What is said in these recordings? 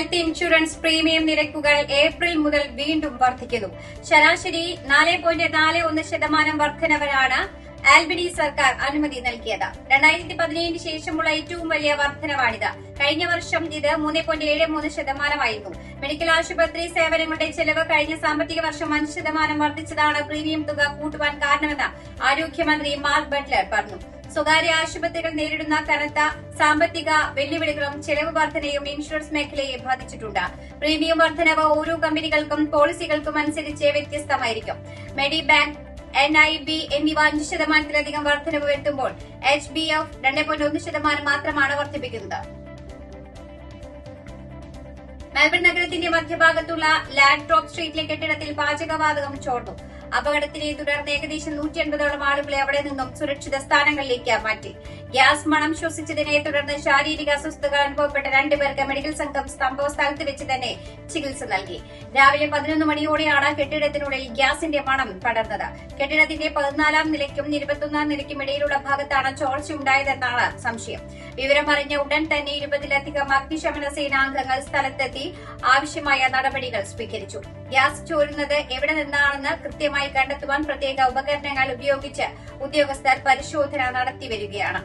Health insurance premium നിരക്കുകൾ April മുതൽ വീണ്ടും വർദ്ധിക്കുന്നു. ശരാശരി നാല് പോയിന്റ് നാല് ഒന്ന് ശതമാനം വർധനവരാണ് ആൽബനി സർക്കാർ അനുമതി നൽകിയത്. രണ്ടായിരത്തി പതിനേഴിന് ശേഷമുള്ള ഏറ്റവും വലിയ വർധനവാണിത്. കഴിഞ്ഞ വർഷം ഇത് മൂന്ന് പോയിന്റ് ഏഴ് മൂന്ന് ശതമാനമായിരുന്നു. മെഡിക്കൽ ആശുപത്രി സേവനങ്ങളുടെ ചെലവ് കഴിഞ്ഞ സാമ്പത്തിക വർഷം അഞ്ച് ശതമാനം വർദ്ധിച്ചതാണ് പ്രീമിയം തുക കൂട്ടുവാൻ കാരണമെന്ന് ആരോഗ്യമന്ത്രി മാർക്ക് ബട്ട്ലർ പറഞ്ഞു. സ്വകാര്യ ആശുപത്രികൾ നേരിടുന്ന കനത്ത സാമ്പത്തിക വെല്ലുവിളികളും ചെലവ് വർധനയും ഇൻഷുറൻസ് മേഖലയെ ബാധിച്ചിട്ടുണ്ട്. പ്രീമിയം വർധനവ് ഓരോ കമ്പനികൾക്കും പോളിസികൾക്കും അനുസരിച്ച് വ്യത്യസ്തമായിരിക്കും. മെഡി ബാങ്ക് എൻ ഐ ബി എന്നിവ അഞ്ച് ശതമാനത്തിലധികം വർധനവ് വരുത്തുമ്പോൾ എച്ച് ബി എഫ് രണ്ട് പോയിന്റ് ഒന്ന് ശതമാനം മാത്രമാണ് വർദ്ധിപ്പിക്കുന്നത്. മെൽബൺ നഗരത്തിന്റെ മധ്യഭാഗത്തുള്ള ലാൻഡ് ടോപ്പ് സ്ട്രീറ്റിലെ കെട്ടിടത്തിൽ പാചകവാതകം ചോർന്നു. അപകടത്തിനെ തുടർന്ന് ഏകദേശം നൂറ്റി എൺപതോളം ആളുകളെ അവിടെ നിന്നും സുരക്ഷിത സ്ഥാനങ്ങളിലേക്ക് മാറ്റി. ഗ്യാസ് മണം ശ്വസിച്ചതിനെ തുടർന്ന് ശാരീരിക അസ്വസ്ഥത അനുഭവപ്പെട്ട രണ്ടുപേർക്ക് മെഡിക്കൽ സംഘം സംഭവ സ്ഥലത്ത് വെച്ച് തന്നെ ചികിത്സ നൽകി. രാവിലെ പതിനൊന്ന് മണിയോടെയാണ് കെട്ടിടത്തിനുള്ളിൽ ഗ്യാസിന്റെ മണം പടർന്നത്. കെട്ടിടത്തിന്റെ പതിനാലാം നിലയ്ക്കും ഇരുപത്തൊന്നാം നിലയ്ക്കും ഇടയിലുള്ള ഭാഗത്താണ് ചോർച്ചയുണ്ടായതെന്നാണ് സംശയം. വിവരം അറിഞ്ഞ ഉടൻ തന്നെ ഇരുപതിലധികം അഗ്നിശമന സേനാംഗങ്ങൾ സ്ഥലത്തെത്തി ആവശ്യമായ നടപടികൾ സ്വീകരിച്ചു. ഗ്യാസ് ചോരുന്നത് എവിടെ നിന്നാണെന്ന് കൃത്യമായി കണ്ടെത്തുവാൻ പ്രത്യേക ഉപകരണങ്ങൾ ഉപയോഗിച്ച് ഉദ്യോഗസ്ഥർ പരിശോധന നടത്തിവരികയാണ്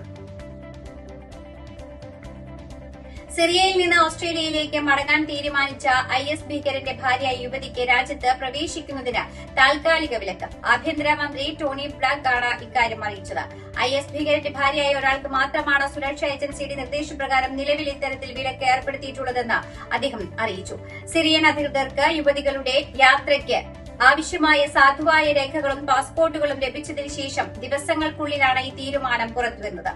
സിറിയയിൽ നിന്ന് ഓസ്ട്രേലിയയിലേക്ക് മടങ്ങാൻ തീരുമാനിച്ച ഐ എസ് ഭീകരന്റെ ഭാര്യ യുവതിക്ക് രാജ്യത്ത് പ്രവേശിക്കുന്നതിന് താൽക്കാലിക വിലക്ക്. ആഭ്യന്തരമന്ത്രി ടോണി ബ്ലാക്ക് ആണ് ഇക്കാര്യം അറിയിച്ചത്. ഐ എസ് ഭീകരന്റെ ഭാര്യയായ ഒരാൾക്ക് മാത്രമാണ് സുരക്ഷാ ഏജൻസിയുടെ നിർദ്ദേശപ്രകാരം നിലവിൽ ഇത്തരത്തിൽ വിലക്ക് ഏർപ്പെടുത്തിയിട്ടുള്ളതെന്ന് അദ്ദേഹം അറിയിച്ചു. സിറിയൻ അധികൃതർക്ക് യുവതികളുടെ യാത്രയ്ക്ക് ആവശ്യമായ സാധുവായ രേഖകളും പാസ്പോർട്ടുകളും ലഭിച്ചതിന് ശേഷം ദിവസങ്ങൾക്കുള്ളിലാണ് ഈ തീരുമാനം പുറത്തുവന്നത്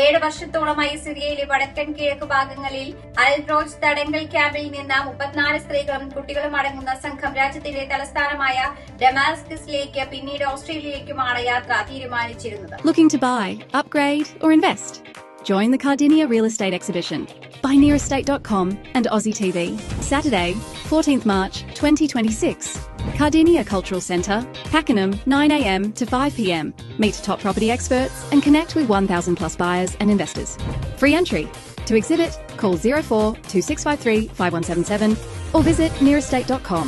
ഏഴ് വർഷത്തോളമായി സിറിയയിലെ വടക്കൻ കിഴക്ക് ഭാഗങ്ങളിൽ അൽറോജ് തടങ്കൽ ക്യാമ്പിൽ നിന്ന് മുപ്പത്തിനാല് സ്ത്രീകളും കുട്ടികളും അടങ്ങുന്ന സംഘം രാജ്യത്തിന്റെ തലസ്ഥാനമായ ഡെമാസ്കസിലേക്ക് പിന്നീട് ഓസ്ട്രേലിയയിലേക്കുമാണ് യാത്ര തീരുമാനിച്ചിരുന്നത് Looking to buy, upgrade, or invest? Join the Cardinia Real Estate Exhibition by nearestate.com and Aussie TV. Saturday, 14th March 2026. Cardinia Cultural Centre, Pakenham, 9am to 5pm. Meet top property experts and connect with 1,000 plus buyers and investors. Free entry. To exhibit, call 04 2653 5177 or visit nearestate.com.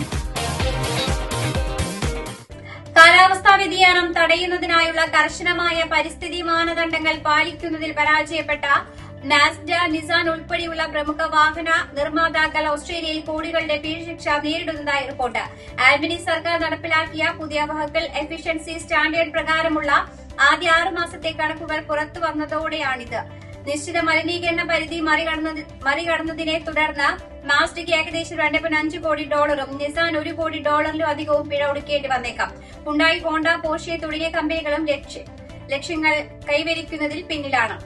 കാലാവസ്ഥാ വ്യതിയാനം തടയുന്നതിനായുള്ള കർശനമായ പരിസ്ഥിതി മാനദണ്ഡങ്ങൾ പാലിക്കുന്നതിൽ പരാജയപ്പെട്ട നാസ്ഡ Nissan ഉൾപ്പെടെയുള്ള പ്രമുഖ വാഹന നിർമ്മാതാക്കൾ ഓസ്ട്രേലിയയിൽ കോടികളുടെ പിഴശിക്ഷ നേരിടുന്നതായി റിപ്പോർട്ട്. ആൽബനി സർക്കാർ നടപ്പിലാക്കിയ പുതിയ വഹക്കൽ എഫിഷ്യൻസി സ്റ്റാൻഡേർഡ് പ്രകാരമുള്ള ആദ്യ ആറ് മാസത്തെ കണക്കുകൾ പുറത്തു വന്നതോടെയാണിത്. നിശ്ചിത മലിനീകരണ പരിധി മറികടന്നത് മറികടന്നതിനെ തുടർന്ന് മാസ്റ്റിക്ക് ഏകദേശം രണ്ട് പോയിന്റ് അഞ്ച് കോടി ഡോളറും നിസാൻ ഒരു കോടി ഡോളറിലും അധികവും പിഴ ഒടുക്കേണ്ടി വന്നേക്കാം. ഉണ്ടായി ഹോണ്ട പോർഷെ തുടങ്ങിയ കമ്പനികളും ലക്ഷ്യങ്ങൾ കൈവരിക്കുന്നതിൽ പിന്നിലാണ്.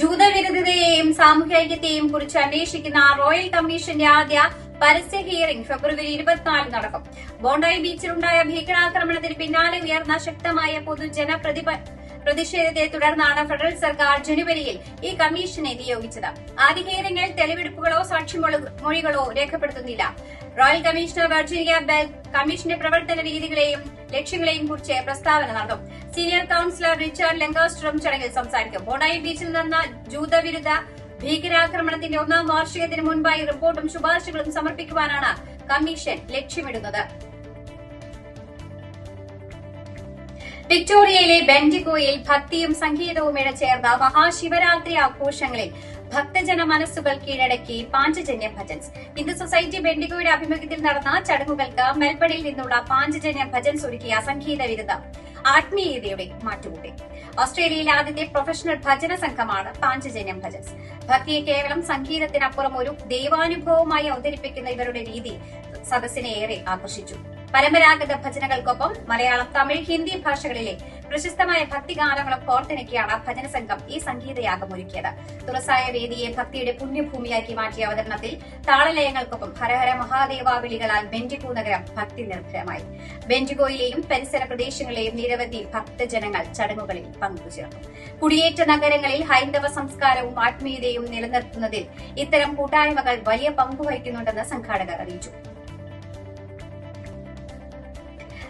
ജൂതവിരുദ്ധതയെയും സാമൂഹ്യൈക്യത്തെയും കുറിച്ച് അന്വേഷിക്കുന്ന റോയൽ കമ്മീഷന്റെ ആദ്യ പരസ്യ ഹിയറിംഗ് ഫെബ്രുവരി ഇരുപത്തിനാല് നടക്കും. ബോണ്ടായി ബീച്ചിലുണ്ടായ ഭീകരാക്രമണത്തിന് പിന്നാലെ ഉയർന്ന ശക്തമായ പൊതുജന പ്രതിഷേധത്തെ തുടർന്നാണ് ഫെഡറൽ സർക്കാർ ജനുവരിയിൽ ഈ കമ്മീഷനെ നിയോഗിച്ചത്. ആദ്യ ഹിയറിംഗിൽ തെളിവെടുപ്പുകളോ സാക്ഷിമൊഴികളോ രേഖപ്പെടുത്തുന്നില്ല. റോയൽ കമ്മീഷണർ വെർജീനിയ ബെൽ കമ്മീഷന്റെ പ്രവർത്തന രീതികളെയും ലക്ഷ്യങ്ങളെയും കുറിച്ച് പ്രസ്താവന നടത്തും. സീനിയർ കൌൺസിലർ റിച്ചാർഡ് ലെങ്കാസ്റ്ററും ചടങ്ങിൽ സംസാരിക്കും. ബോണായി ബീച്ചിൽ നടന്ന ജൂതവിരുദ്ധ ഭീകരാക്രമണത്തിന്റെ ഒന്നാം വാർഷികത്തിന് മുൻപായി റിപ്പോർട്ടും ശുപാർശകളും സമർപ്പിക്കുവാനാണ് കമ്മീഷൻ ലക്ഷ്യമിടുന്നത്. വിക്ടോറിയയിലെ ബെൻഡിഗോയിൽ ഭക്തിയും സംഗീതവും ഇഴചേർന്ന മഹാശിവരാത്രി ആഘോഷങ്ങളിൽ ഭക്തജന മനസ്സുകൾ കീഴടക്കി പാഞ്ചജന്യ ഭജൻസ്. ഹിന്ദു സൊസൈറ്റി ബെൻഡിഗോയുടെ ആഭിമുഖ്യത്തിൽ നടന്ന ചടങ്ങുകൾക്ക് മെൽബണിൽ നിന്നുള്ള പാഞ്ചജന്യ ഭജൻസ് ഒരുക്കിയ സംഗീത വിരുദ്ധം. ആത്മീയതയുടെ മാറ്റുകൂട്ടി. ഓസ്ട്രേലിയയിലെ ആദ്യത്തെ പ്രൊഫഷണൽ ഭജന സംഘമാണ് പാഞ്ചജന്യം ഭജൻസ് ഭക്തിയെ കേവലം സംഗീതത്തിനപ്പുറം ഒരു ദൈവാനുഭവമായി അവതരിപ്പിക്കുന്ന ഇവരുടെ രീതി സദസ്സിനെ ഏറെ ആകർഷിച്ചു. പരമ്പരാഗത ഭജനകൾക്കൊപ്പം മലയാളം തമിഴ് ഹിന്ദി ഭാഷകളിലെ പ്രശസ്തമായ ഭക്തിഗാനങ്ങളും കോർത്തിണക്കിയാണ് ഭജന സംഘം ഈ സംഗീതയാഗം ഒരുക്കിയത്. തുറസായ വേദിയെ ഭക്തിയുടെ പുണ്യഭൂമിയാക്കി മാറ്റിയ അവതരണത്തിൽ താളലയങ്ങൾക്കൊപ്പം ഹരഹര മഹാദേവ വിളികളാൽ ബെൻഡിഗോ നഗരം ഭക്തി നിർഭരമായി. ബെൻഡിഗോയിലെയും പരിസര പ്രദേശങ്ങളിലെയും നിരവധി ഭക്തജനങ്ങൾ ചടങ്ങുകളിൽ പങ്കുചേർന്നു. കുടിയേറ്റ നഗരങ്ങളിൽ ഹൈന്ദവ സംസ്കാരവും ആത്മീയതയും നിലനിർത്തുന്നതിൽ ഇത്തരം കൂട്ടായ്മകൾ വലിയ പങ്കുവഹിക്കുന്നുണ്ടെന്ന് സംഘാടകർ അറിയിച്ചു.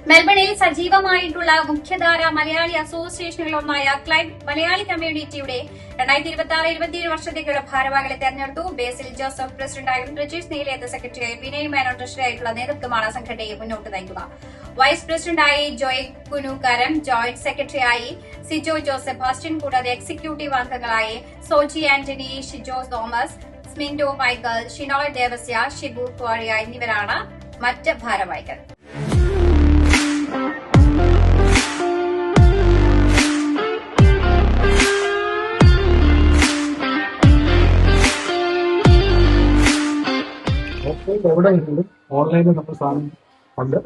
മെൽബണിൽ സജീവമായിട്ടുള്ള മുഖ്യധാര മലയാളി അസോസിയേഷനുകളൊന്നായ ക്ലൈബ് മലയാളി കമ്മ്യൂണിറ്റിയുടെ രണ്ടായിരത്തി ഇരുപത്തി ആറ് ഇരുപത്തിയേഴ് വർഷത്തേക്കുള്ള ഭാരവാഹികളെ തെരഞ്ഞെടുത്തു. ബേസിൽ ജോസഫ് പ്രസിഡന്റായും ബ്രിജേഷ് നീലേത് സെക്രട്ടറിയായി വിനയ് മേനോൻ ട്രഷറിയായിട്ടുള്ള നേതൃത്വമാണ് സംഘടനയെ മുന്നോട്ട് നയിക്കുക. വൈസ് പ്രസിഡന്റായി ജോയ് കുനുകരം ജോയിന്റ് സെക്രട്ടറിയായി സിജോ ജോസഫ് ബാസ്റ്റ്യൻ കൂടാതെ എക്സിക്യൂട്ടീവ് അംഗങ്ങളായി Soji Antony Shijo Thomas Smindo Michael Shinoy Devasya Shibu Koria എന്നിവരാണ് മറ്റ് ഭാരവാഹികൾ. എവിടെ ആണെങ്കിലും ഓൺലൈനിൽ നമ്മൾ സാധനം ഉണ്ട്.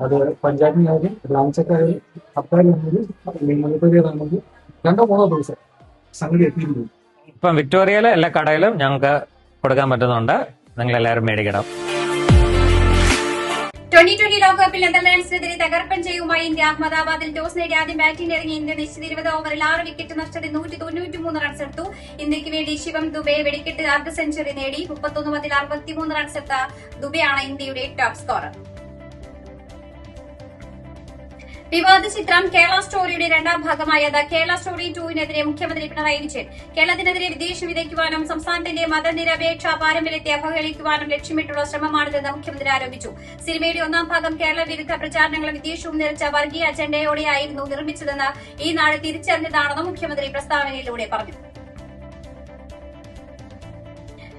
അത് പഞ്ചായത്തിനായാലും ബ്രാഞ്ചൊക്കെ ആയാലും സർക്കാരിലാണെങ്കിലും മുനിസിപ്പാലിറ്റിയിലാണെങ്കിലും രണ്ടോ മൂന്നോ ദിവസം സംഗതി എത്തിയിരുന്നു ഇപ്പം വിക്ടോറിയയിലെ എല്ലാ കടയിലും ഞങ്ങൾക്ക് കൊടുക്കാൻ പറ്റുന്നുണ്ട്. നിങ്ങൾ എല്ലാവരും മേടിക്കണം. ട്വന്റി ട്വന്റി ലോകകപ്പിൽ നെതർലാൻഡ്സിനെതിരെ തകർപ്പൻ ചെയ്യുമായി ഇന്ത്യ അഹമ്മദാബാദിൽ ടോസ് നേടി. ആദ്യം ബാറ്റിംഗ് ഇറങ്ങി ഇന്ത്യ നിശ്ചിത ഇരുപത് ഓവറിൽ ആറ് വിക്കറ്റ് നഷ്ടത്തിൽ നൂറ്റി തൊണ്ണൂറ്റിമൂന്ന് റൺസ് എടുത്തു. ഇന്ത്യയ്ക്ക് വേണ്ടി ശിവം ദുബെ വെടിക്കെട്ട് അർദ്ധ സെഞ്ചുറി നേടി. മുപ്പത്തൊന്ന് പതിൽ അറുപത്തിമൂന്ന് റൺസ് എടുത്ത ദുബെയാണ് ഇന്ത്യയുടെ ടോപ്പ് സ്കോറർ വിവാദ ചിത്രം കേരള സ്റ്റോറിയുടെ രണ്ടാം ഭാഗമായ ദ കേരള സ്റ്റോറി ടൂവിനെതിരെ മുഖ്യമന്ത്രി പിണറായി വിജയൻ. കേരളത്തിനെതിരെ വിദേശം വിതയ്ക്കുവാനും സംസ്ഥാനത്തിന്റെ മതനിരപേക്ഷ പാരമ്പര്യത്തെ അവഹേളിക്കുവാനും ലക്ഷ്യമിട്ടുള്ള ശ്രമമാണിതെന്ന് മുഖ്യമന്ത്രി ആരോപിച്ചു. സിനിമയുടെ ഒന്നാം ഭാഗം കേരള വിരുദ്ധ പ്രചാരണങ്ങളും വിദേശവും നിറച്ച വർഗീയ അജണ്ടയോടെയായിരുന്നു നിർമ്മിച്ചതെന്ന് ഈ നാട് തിരിച്ചറിഞ്ഞതാണെന്ന് മുഖ്യമന്ത്രി പ്രസ്താവനയിലൂടെ പറഞ്ഞു.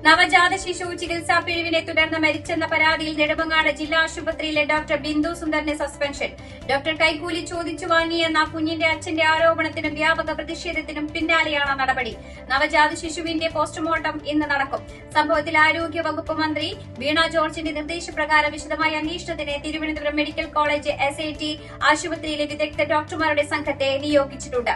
നവജാത ശിശു ചികിത്സാ പിഴവിനെ തുടർന്ന് മരിച്ചെന്ന പരാതിയിൽ നെടുമങ്ങാട് ജില്ലാ ആശുപത്രിയിലെ ഡോക്ടർ ബിന്ദു സുന്ദറിന്റെ സസ്പെൻഷൻ. ഡോക്ടർ കൈക്കൂലി ചോദിച്ചു വാങ്ങിയെന്ന കുഞ്ഞിന്റെ അച്ഛന്റെ ആരോപണത്തിനും വ്യാപക പ്രതിഷേധത്തിനും പിന്നാലെയാണ് നടപടി. നവജാത ശിശുവിന്റെ പോസ്റ്റ്മോർട്ടം ഇന്ന് നടക്കും. സംഭവത്തിൽ ആരോഗ്യ വകുപ്പ് മന്ത്രി വീണ ജോർജിന്റെ നിർദ്ദേശപ്രകാരം വിശദമായ അന്വേഷണത്തിന് തിരുവനന്തപുരം മെഡിക്കൽ കോളേജ് എസ് ആശുപത്രിയിലെ വിദഗ്ധ ഡോക്ടർമാരുടെ സംഘത്തെ നിയോഗിച്ചിട്ടുണ്ട്.